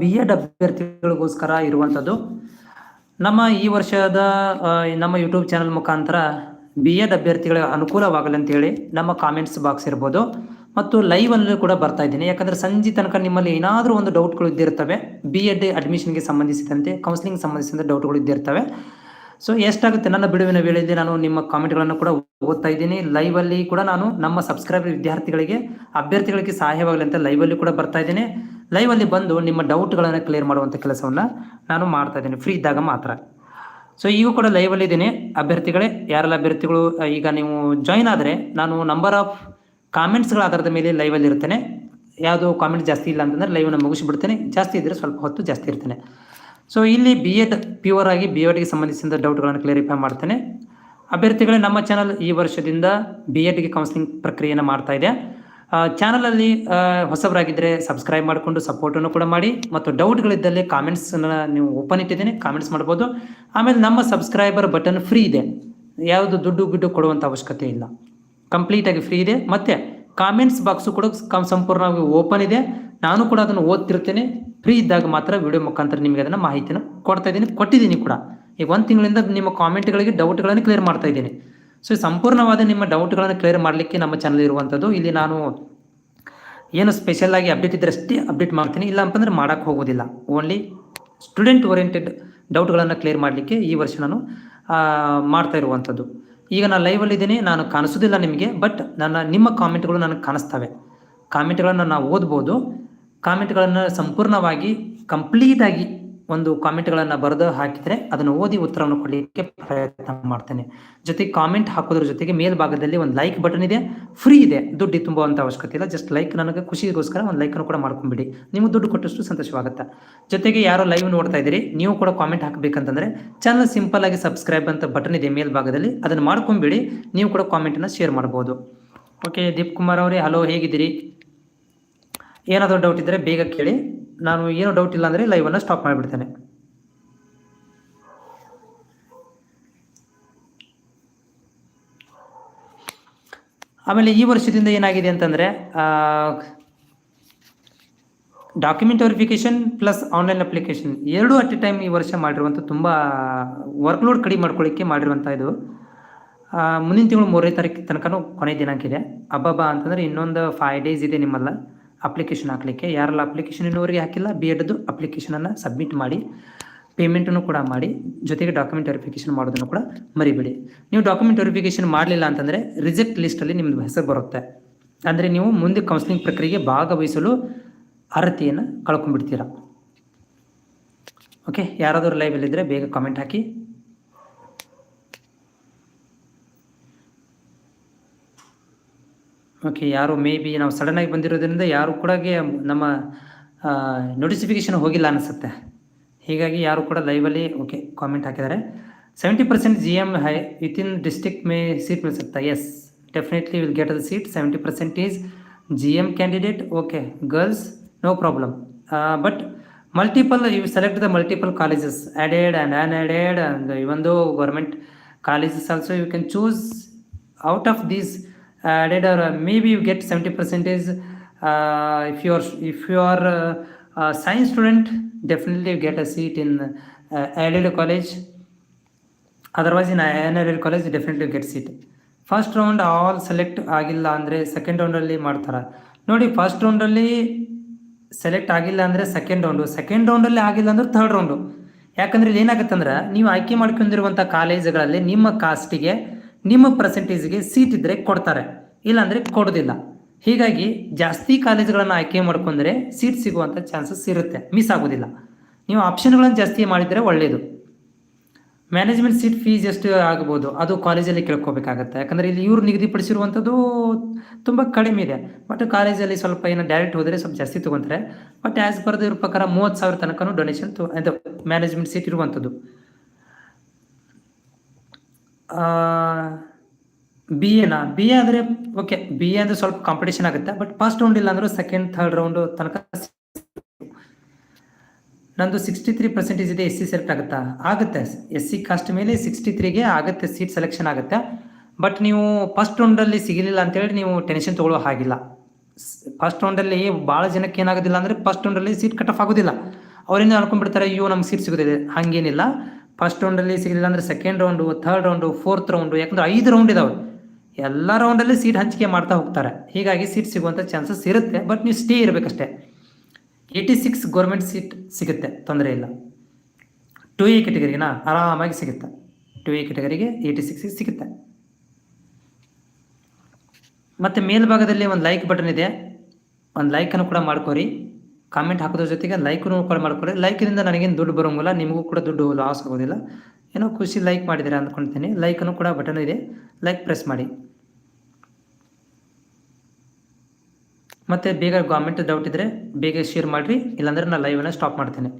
B Ed ಅಭ್ಯರ್ಥಿಗಳಿಗೋಸ್ಕರ ಇರುವಂಥದ್ದು. ನಮ್ಮ ಈ ವರ್ಷದ ನಮ್ಮ ಯೂಟ್ಯೂಬ್ ಚಾನಲ್ ಮುಖಾಂತರ ಬಿ ಎಡ್ ಅಭ್ಯರ್ಥಿಗಳಿಗೆ ಅನುಕೂಲವಾಗಲಿ ಅಂತೇಳಿ ನಮ್ಮ ಕಾಮೆಂಟ್ಸ್ ಬಾಕ್ಸ್ ಇರ್ಬೋದು. ಮತ್ತು ಲೈವ್ ಅಲ್ಲೂ ಕೂಡ ಬರ್ತಾ ಇದ್ದೀನಿ. ಯಾಕಂದ್ರೆ ಸಂಜೆ ತನಕ ನಿಮ್ಮಲ್ಲಿ ಏನಾದರೂ ಒಂದು ಡೌಟ್ಗಳು ಇದ್ದಿರ್ತವೆ ಬಿ ಎಡ್ ಅಡ್ಮಿಷನ್ಗೆ ಸಂಬಂಧಿಸಿದಂತೆ ಕೌನ್ಸಿಲಿಂಗ್ ಸಂಬಂಧಿಸಿದಂತೆ ಡೌಟ್ಗಳು ಇದ್ದಿರ್ತವೆ. ಸೊ ಎಷ್ಟಾಗುತ್ತೆ ನನ್ನ ಬಿಡುವಿನ ವೇಳೆಯಲ್ಲಿ ನಾನು ನಿಮ್ಮ ಕಾಮೆಂಟ್ಗಳನ್ನು ಕೂಡ ಓದ್ತಾ ಇದ್ದೀನಿ. ಲೈವ್ ಅಲ್ಲಿ ಕೂಡ ನಾನು ನಮ್ಮ ಸಬ್ಸ್ಕ್ರೈಬರ್ ವಿದ್ಯಾರ್ಥಿಗಳಿಗೆ, ಅಭ್ಯರ್ಥಿಗಳಿಗೆ ಸಹಾಯವಾಗಲಿ ಅಂತ ಲೈವ್ ಅಲ್ಲಿ ಕೂಡ ಬರ್ತಾ ಇದ್ದೀನಿ. ಲೈವ್ ಅಲ್ಲಿ ಬಂದು ನಿಮ್ಮ ಡೌಟ್ಗಳನ್ನು ಕ್ಲಿಯರ್ ಮಾಡುವಂಥ ಕೆಲಸವನ್ನು ನಾನು ಮಾಡ್ತಾ ಇದ್ದೀನಿ. ಫ್ರೀ ಇದ್ದಾಗ ಮಾತ್ರ. ಸೊ ಈಗ ಕೂಡ ಲೈವ್ ಅಲ್ಲಿ ಇದ್ದೀನಿ. ಅಭ್ಯರ್ಥಿಗಳೇ, ಯಾರೆಲ್ಲ ಅಭ್ಯರ್ಥಿಗಳು ಈಗ ನೀವು ಜಾಯಿನ್ ಆದರೆ ನಾನು ನಂಬರ್ ಆಫ್ ಕಾಮೆಂಟ್ಸ್ಗಳ ಆಧಾರದ ಮೇಲೆ ಲೈವ್ ಅಲ್ಲಿ ಇರ್ತೇನೆ. ಯಾವುದು ಕಾಮೆಂಟ್ ಜಾಸ್ತಿ ಇಲ್ಲ ಅಂತಂದ್ರೆ ಲೈವ್ನ ಮುಗಿಸಿಬಿಡ್ತೇನೆ. ಜಾಸ್ತಿ ಇದ್ರೆ ಸ್ವಲ್ಪ ಹೊತ್ತು ಜಾಸ್ತಿ ಇರ್ತೇನೆ. ಸೊ ಇಲ್ಲಿ ಬಿ ಎಡ್ ಪ್ಯೂರ್ ಆಗಿ ಬಿ ಎಡ್ಗೆ ಸಂಬಂಧಿಸಿದ ಡೌಟ್ಗಳನ್ನು ಕ್ಲಿಯರಿಫೈ ಮಾಡ್ತೇನೆ. ಅಭ್ಯರ್ಥಿಗಳೇ, ನಮ್ಮ ಚಾನಲ್ ಈ ವರ್ಷದಿಂದ ಬಿ ಎಡ್ಗೆ ಕೌನ್ಸಿಲಿಂಗ್ ಪ್ರಕ್ರಿಯೆಯನ್ನು ಮಾಡ್ತಾ ಇದೆ ಚಾನಲಲ್ಲಿ ಹೊಸಬರಾಗಿದ್ದರೆ ಸಬ್ಸ್ಕ್ರೈಬ್ ಮಾಡಿಕೊಂಡು ಸಪೋರ್ಟನ್ನು ಕೂಡ ಮಾಡಿ ಮತ್ತು ಡೌಟ್ಗಳಿದ್ದಲ್ಲಿ ಕಾಮೆಂಟ್ಸನ್ನು ನೀವು ಓಪನ್ ಇಟ್ಟಿದ್ದೀನಿ, ಕಾಮೆಂಟ್ಸ್ ಮಾಡ್ಬೋದು. ಆಮೇಲೆ ನಮ್ಮ ಸಬ್ಸ್ಕ್ರೈಬರ್ ಬಟನ್ ಫ್ರೀ ಇದೆ. ಯಾವುದು ದುಡ್ಡು ಗಿಡ್ಡು ಕೊಡುವಂಥ ಅವಶ್ಯಕತೆ ಇಲ್ಲ. ಕಂಪ್ಲೀಟಾಗಿ ಫ್ರೀ ಇದೆ. ಮತ್ತು ಕಾಮೆಂಟ್ಸ್ ಬಾಕ್ಸು ಕೂಡ ಸಂಪೂರ್ಣವಾಗಿ ಓಪನ್ ಇದೆ. ನಾನು ಕೂಡ ಅದನ್ನು ಓದ್ತಿರ್ತೇನೆ. ಫ್ರೀ ಇದ್ದಾಗ ಮಾತ್ರ ವಿಡಿಯೋ ಮುಖಾಂತರ ನಿಮಗೆ ಅದನ್ನು ಮಾಹಿತಿನ ಕೊಡ್ತಾ ಇದ್ದೀನಿ. ಕೊಟ್ಟಿದ್ದೀನಿ ಕೂಡ. ಈಗ ಒಂದು ತಿಂಗಳಿಂದ ನಿಮ್ಮ ಕಾಮೆಂಟ್ಗಳಿಗೆ, ಡೌಟ್ಗಳನ್ನು ಕ್ಲಿಯರ್ ಮಾಡ್ತಾ ಇದ್ದೀನಿ. ಸೊ ಸಂಪೂರ್ಣವಾದ ನಿಮ್ಮ ಡೌಟ್ಗಳನ್ನು ಕ್ಲಿಯರ್ ಮಾಡಲಿಕ್ಕೆ ನಮ್ಮ ಚಾನಲ್ ಇರುವಂಥದ್ದು. ಇಲ್ಲಿ ನಾನು ಏನು ಸ್ಪೆಷಲ್ ಆಗಿ ಅಪ್ಡೇಟ್ ಇದ್ರೆ ಅಷ್ಟೇ ಅಪ್ಡೇಟ್ ಮಾಡ್ತೀನಿ. ಇಲ್ಲ ಅಂತಂದ್ರೆ ಮಾಡೋಕ್ಕೆ ಹೋಗೋದಿಲ್ಲ. ಓನ್ಲಿ ಸ್ಟೂಡೆಂಟ್ ಓರಿಯೆಂಟೆಡ್ ಡೌಟ್ಗಳನ್ನು ಕ್ಲಿಯರ್ ಮಾಡಲಿಕ್ಕೆ ಈ ವರ್ಷ ನಾನು ಮಾಡ್ತಾ ಇರುವಂಥದ್ದು. ಈಗ ನಾನು ಲೈವಲ್ಲಿ ಇದ್ದೀನಿ, ನಾನು ಕಾಣಿಸೋದಿಲ್ಲ ನಿಮಗೆ ಬಟ್ ನನ್ನ, ನಿಮ್ಮ ಕಾಮೆಂಟ್ಗಳು ನನಗೆ ಕಾಣಿಸ್ತವೆ. ಕಾಮೆಂಟ್ಗಳನ್ನು ನಾವು ಓದ್ಬೋದು. ಕಾಮೆಂಟ್ಗಳನ್ನು ಸಂಪೂರ್ಣವಾಗಿ ಕಂಪ್ಲೀಟಾಗಿ ಒಂದು ಕಾಮೆಂಟ್ಗಳನ್ನು ಬರೆದು ಹಾಕಿದರೆ ಅದನ್ನು ಓದಿ ಉತ್ತರವನ್ನು ಕೊಡಲಿಕ್ಕೆ ಪ್ರಯತ್ನ ಮಾಡ್ತೇನೆ. ಜೊತೆಗೆ ಕಾಮೆಂಟ್ ಹಾಕೋದ್ರ ಜೊತೆಗೆ ಮೇಲ್ಭಾಗದಲ್ಲಿ ಒಂದು ಲೈಕ್ ಬಟನ್ ಇದೆ. ಫ್ರೀ ಇದೆ. ದುಡ್ಡು ತುಂಬುವಂಥ ಅವಶ್ಯಕತೆ ಇಲ್ಲ. ಜಸ್ಟ್ ಲೈಕ್ ನನಗೆ ಖುಷಿಗೋಸ್ಕರ ಒಂದು ಲೈಕನ್ನು ಕೂಡ ಮಾಡ್ಕೊಂಬಿಡಿ. ನಿಮಗೆ ದುಡ್ಡು ಕೊಟ್ಟಷ್ಟು ಸಂತೋಷವಾಗುತ್ತೆ. ಜೊತೆಗೆ ಯಾರೋ ಲೈವ್ ನೋಡ್ತಾ ಇದ್ದೀರಿ, ನೀವು ಕೂಡ ಕಾಮೆಂಟ್ ಹಾಕಬೇಕಂತಂದ್ರೆ ಚಾನಲ್ ಸಿಂಪಲ್ ಆಗಿ ಸಬ್ಸ್ಕ್ರೈಬ್ ಅಂತ ಬಟನ್ ಇದೆ ಮೇಲ್ಭಾಗದಲ್ಲಿ. ಅದನ್ನು ಮಾಡ್ಕೊಂಬಿಡಿ. ನೀವು ಕೂಡ ಕಾಮೆಂಟನ್ನು ಶೇರ್ ಮಾಡ್ಬೋದು. ಓಕೆ ದೀಪ್ ಕುಮಾರ್ ಅವರೇ, ಹಲೋ, ಹೇಗಿದ್ದೀರಿ? ಏನಾದರೂ ಡೌಟ್ ಇದ್ದರೆ ಬೇಗ ಕೇಳಿ. ನಾನು ಏನು ಡೌಟ್ ಇಲ್ಲ ಅಂದರೆ ಲೈವನ್ನು ಸ್ಟಾಪ್ ಮಾಡಿಬಿಡ್ತೇನೆ. ಆಮೇಲೆ ಈ ವರ್ಷದಿಂದ ಏನಾಗಿದೆ ಅಂತಂದರೆ document verification plus online application ಎರಡೂ ಅಟ್ ಎ ಟೈಮ್ ಈ ವರ್ಷ ಮಾಡಿರುವಂಥ ತುಂಬ ವರ್ಕ್ಲೋಡ್ ಕಡಿಮೆ ಮಾಡ್ಕೊಳ್ಳಿಕ್ಕೆ ಮಾಡಿರುವಂಥ ಇದು. ಮುಂದಿನ ತಿಂಗಳು ಮೂರನೇ ತಾರೀಕು ತನಕನೂ ಕೊನೆ ದಿನಾಂಕ ಇದೆ. ಹಬ್ಬ ಅಂತಂದರೆ ಇನ್ನೊಂದು ಫೈವ್ ಡೇಸ್ ಇದೆ ನಿಮ್ಮಲ್ಲ. ಅಪ್ಲಿಕೇಶನ್ ಹಾಕ್ಲಿಕ್ಕೆ. ಯಾರೆಲ್ಲ ಅಪ್ಲಿಕೇಶನ್ ಇನ್ನೂವರೆಗೆ ಹಾಕಿಲ್ಲ ಬಿ ಎಡ್ದು ಅಪ್ಲಿಕೇಶನನ್ನು ಸಬ್ಮಿಟ್ ಮಾಡಿ ಪೇಮೆಂಟನ್ನು ಕೂಡ ಮಾಡಿ, ಜೊತೆಗೆ ಡಾಕ್ಯುಮೆಂಟ್ ವೆರಿಫಿಕೇಶನ್ ಮಾಡೋದನ್ನು ಕೂಡ ಮರಿಬೇಡಿ. ನೀವು ಡಾಕ್ಯುಮೆಂಟ್ ವೆರಿಫಿಕೇಶನ್ ಮಾಡಲಿಲ್ಲ ಅಂತಂದರೆ ರಿಜೆಕ್ಟ್ ಲಿಸ್ಟಲ್ಲಿ ನಿಮ್ಮದು ಹೆಸರು ಬರುತ್ತೆ. ಅಂದರೆ ನೀವು ಮುಂದೆ ಕೌನ್ಸಿಲಿಂಗ್ ಪ್ರಕ್ರಿಯೆಗೆ ಭಾಗವಹಿಸಲು ಅರ್ಹತೆಯನ್ನು ಕಳ್ಕೊಂಡ್ಬಿಡ್ತೀರಾ. ಓಕೆ ಯಾರಾದರೂ ಲೈವಲ್ಲಿದ್ದರೆ ಬೇಗ ಕಾಮೆಂಟ್ ಹಾಕಿ. ಓಕೆ, ಯಾರು ಮೇ ಬಿ ನಾವು ಸಡನ್ನಾಗಿ ಬಂದಿರೋದ್ರಿಂದ ಯಾರು ಕೂಡ ನಮ್ಮ ನೋಟಿಫಿಕೇಶನ್ ಹೋಗಿಲ್ಲ ಅನಿಸುತ್ತೆ. ಹೀಗಾಗಿ ಯಾರು ಕೂಡ ಲೈವಲ್ಲಿ ಓಕೆ ಕಾಮೆಂಟ್ ಹಾಕಿದ್ದಾರೆ. Seventy percent G M high with in district may seat ಮಿಲ್ಸುತ್ತಾ yes definitely will get the seat seventy percent is G M candidate okay girls no problem but multiple you select the multiple colleges added and unadded and even though government colleges also you can choose out of these added or uh, maybe you get 70 percentage. Uh, if you are if you are a science student definitely you get a seat in uh, added college. Otherwise in any college definitely get seat first round all select ಆಗಿಲ್ಲ ಅಂದರೆ second ರೌಂಡಲ್ಲಿ ಮಾಡ್ತಾರೆ? ನೋಡಿ first ರೌಂಡಲ್ಲಿ select ಆಗಿಲ್ಲ ಅಂದರೆ second round second ರೌಂಡಲ್ಲಿ ಆಗಿಲ್ಲ ಅಂದ್ರೆ third round ಯಾಕಂದರೆ ಏನಾಗುತ್ತೆ ಅಂದ್ರೆ ನೀವು ಆಯ್ಕೆ ಮಾಡ್ಕೊಂಡಿರುವಂಥ ಕಾಲೇಜುಗಳಲ್ಲಿ ನಿಮ್ಮ ಕಾಸ್ಟಿಗೆ ನಿಮ್ಮ ಪರ್ಸೆಂಟೇಜ್ಗೆ ಸೀಟ್ ಇದ್ದರೆ ಕೊಡ್ತಾರೆ. ಇಲ್ಲಾಂದರೆ ಕೊಡೋದಿಲ್ಲ. ಹೀಗಾಗಿ ಜಾಸ್ತಿ ಕಾಲೇಜುಗಳನ್ನು ಆಯ್ಕೆ ಮಾಡ್ಕೊಂಡ್ರೆ ಸೀಟ್ ಸಿಗುವಂಥ ಚಾನ್ಸಸ್ ಇರುತ್ತೆ. ಮಿಸ್ ಆಗೋದಿಲ್ಲ. ನೀವು ಆಪ್ಷನ್ಗಳನ್ನು ಜಾಸ್ತಿ ಮಾಡಿದರೆ ಒಳ್ಳೆಯದು ಮ್ಯಾನೇಜ್ಮೆಂಟ್ ಸೀಟ್ ಫೀಸ್ ಎಷ್ಟು ಆಗ್ಬೋದು? ಅದು ಕಾಲೇಜಲ್ಲಿ ಕೇಳ್ಕೋಬೇಕಾಗತ್ತೆ. ಯಾಕಂದರೆ ಇಲ್ಲಿ ಇವ್ರು ನಿಗದಿಪಡಿಸಿರುವಂಥದ್ದು ತುಂಬ ಕಡಿಮೆ ಇದೆ. ಬಟ್ ಕಾಲೇಜಲ್ಲಿ ಸ್ವಲ್ಪ ಏನೋ ಡೈರೆಕ್ಟ್ ಹೋದರೆ ಸ್ವಲ್ಪ ಜಾಸ್ತಿ ತೊಗೊತಾರೆ. ಬಟ್ ಆ್ಯಸ್ ಪರ್ ಇವ್ರ ಪ್ರಕಾರ ಮೂವತ್ತು ಸಾವಿರ ತನಕ ಡೊನೇಷನ್ ತು ಮ್ಯಾನೇಜ್ಮೆಂಟ್ ಸೀಟ್ ಇರುವಂಥದ್ದು. ಬಿ ಎನಾ ಬಿ ಎ ಆದರೆ ಓಕೆ ಬಿ ಎ ಅಂದರೆ ಸ್ವಲ್ಪ ಕಾಂಪಿಟೇಷನ್ ಆಗುತ್ತೆ ಬಟ್ ಫಸ್ಟ್ ರೌಂಡ್ ಇಲ್ಲ ಅಂದರೂ ಸೆಕೆಂಡ್ ಥರ್ಡ್ ರೌಂಡ್ ತನಕ ನಂದು ಸಿಕ್ಸ್ಟಿ ತ್ರೀ ಪರ್ಸೆಂಟೇಜ್ ಇದೆ ಎಸ್ ಸಿ ಸೆಲೆಕ್ಟ್ ಆಗುತ್ತಾ? ಆಗುತ್ತೆ. ಎಸ್ ಸಿ ಕಾಸ್ಟ್ ಮೇಲೆ ಸಿಕ್ಸ್ಟಿ ತ್ರೀಗೆ ಆಗುತ್ತೆ ಸೀಟ್ ಸೆಲೆಕ್ಷನ್ ಆಗುತ್ತೆ. ಬಟ್ ನೀವು ಫಸ್ಟ್ ರೌಂಡಲ್ಲಿ ಸಿಗಲಿಲ್ಲ ಅಂತೇಳಿ ನೀವು ಟೆನ್ಷನ್ ತೊಗೊಳ್ಳೋ ಹಾಗಿಲ್ಲ. ಫಸ್ಟ್ ರೌಂಡಲ್ಲಿ ಭಾಳ ಜನಕ್ಕೆ ಏನಾಗೋದಿಲ್ಲ ಅಂದರೆ ಫಸ್ಟ್ ರೌಂಡಲ್ಲಿ ಸೀಟ್ ಕಟ್ ಆಫ್ ಆಗೋದಿಲ್ಲ. ಅವರಿಂದ ಅನ್ಕೊಂಡ್ಬಿಡ್ತಾರೆ, ಅಯ್ಯೋ, ನಮ್ಗೆ ಸೀಟ್ ಸಿಗೋದಿದೆ. ಹಾಗೇನಿಲ್ಲ. ಫಸ್ಟ್ ರೌಂಡಲ್ಲಿ ಸಿಗಲಿಲ್ಲ ಅಂದರೆ second round third round fourth round ಯಾಕಂದ್ರೆ ಐದು ರೌಂಡ್ ಇದಾವೆ. ಎಲ್ಲ ರೌಂಡಲ್ಲಿ ಸೀಟ್ ಹಂಚಿಕೆ ಮಾಡ್ತಾ ಹೋಗ್ತಾರೆ. ಹೀಗಾಗಿ ಸೀಟ್ ಸಿಗುವಂಥ ಚಾನ್ಸಸ್ ಇರುತ್ತೆ ಬಟ್ ನೀವು ಸ್ಟೇ ಇರಬೇಕಷ್ಟೇ. ಏಯ್ಟಿ ಸಿಕ್ಸ್ ಗೌರ್ಮೆಂಟ್ ಸೀಟ್ ಸಿಗುತ್ತೆ, ತೊಂದರೆ ಇಲ್ಲ. ಟು ಎ ಕೆಟಗರಿಗೆನಾ ಆರಾಮಾಗಿ ಸಿಗುತ್ತೆ. ಟು ಎ ಕೆಟಗರಿಗೆ ಏಯ್ಟಿ ಸಿಕ್ಸ್ ಸಿಗುತ್ತೆ. ಮತ್ತು ಮೇಲ್ಭಾಗದಲ್ಲಿ ಒಂದು ಲೈಕ್ ಬಟನ್ ಇದೆ. ಒಂದು ಲೈಕನ್ನು ಕೂಡ ಮಾಡ್ಕೊರಿ. ಕಾಮೆಂಟ್ ಹಾಕೋದ್ರ ಜೊತೆಗೆ ಲೈಕ್ನು ಕೂಡ ಮಾಡ್ಕೊಳ್ಳಿ. ಲೈಕಿನಿಂದ ನನಗೇನು ದುಡ್ಡು ಬರೋಂಗಿಲ್ಲ, ನಿಮಗೂ ಕೂಡ ದುಡ್ಡು ಲಾಸ್ ಆಗೋದಿಲ್ಲ. ಏನೋ ಖುಷಿ ಲೈಕ್ ಮಾಡಿದ್ದೀರಾ ಅಂದ್ಕೊಳ್ತೀನಿ ಲೈಕನ್ನು ಕೂಡ ಬಟನ್ ಇದೆ. ಲೈಕ್ ಪ್ರೆಸ್ ಮಾಡಿ. ಮತ್ತು ಬೇಗ ಗೌರ್ಮೆಂಟ್ ಡೌಟ್ ಇದ್ದರೆ ಬೇಗ ಶೇರ್ ಮಾಡಿರಿ. ಇಲ್ಲಾಂದರೆ ನಾನು ಲೈವನ್ನು ಸ್ಟಾಪ್ ಮಾಡ್ತೇನೆ.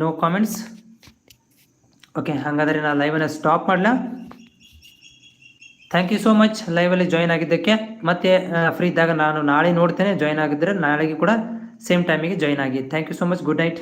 ನೋ ಕಾಮೆಂಟ್ಸ್ ಓಕೆ ಹಾಗಾದರೆ ನಾನು ಲೈವನ್ನು ಸ್ಟಾಪ್ ಮಾಡಲಾ? ಥ್ಯಾಂಕ್ ಯು ಸೋ ಮಚ್ ಲೈವಲ್ಲಿ ಜಾಯ್ನ್ ಆಗಿದ್ದಕ್ಕೆ ಮತ್ತೆ ಫ್ರೀ ಇದ್ದಾಗ ನಾನು ನಾಳೆ ನೋಡ್ತೇನೆ. ಜಾಯ್ನ್ ಆಗಿದ್ದರೆ ನಾಳೆಗೆ ಕೂಡ ಸೇಮ್ ಟೈಮಿಗೆ ಜಾಯ್ನ್ ಆಗಿ. Thank you so much good night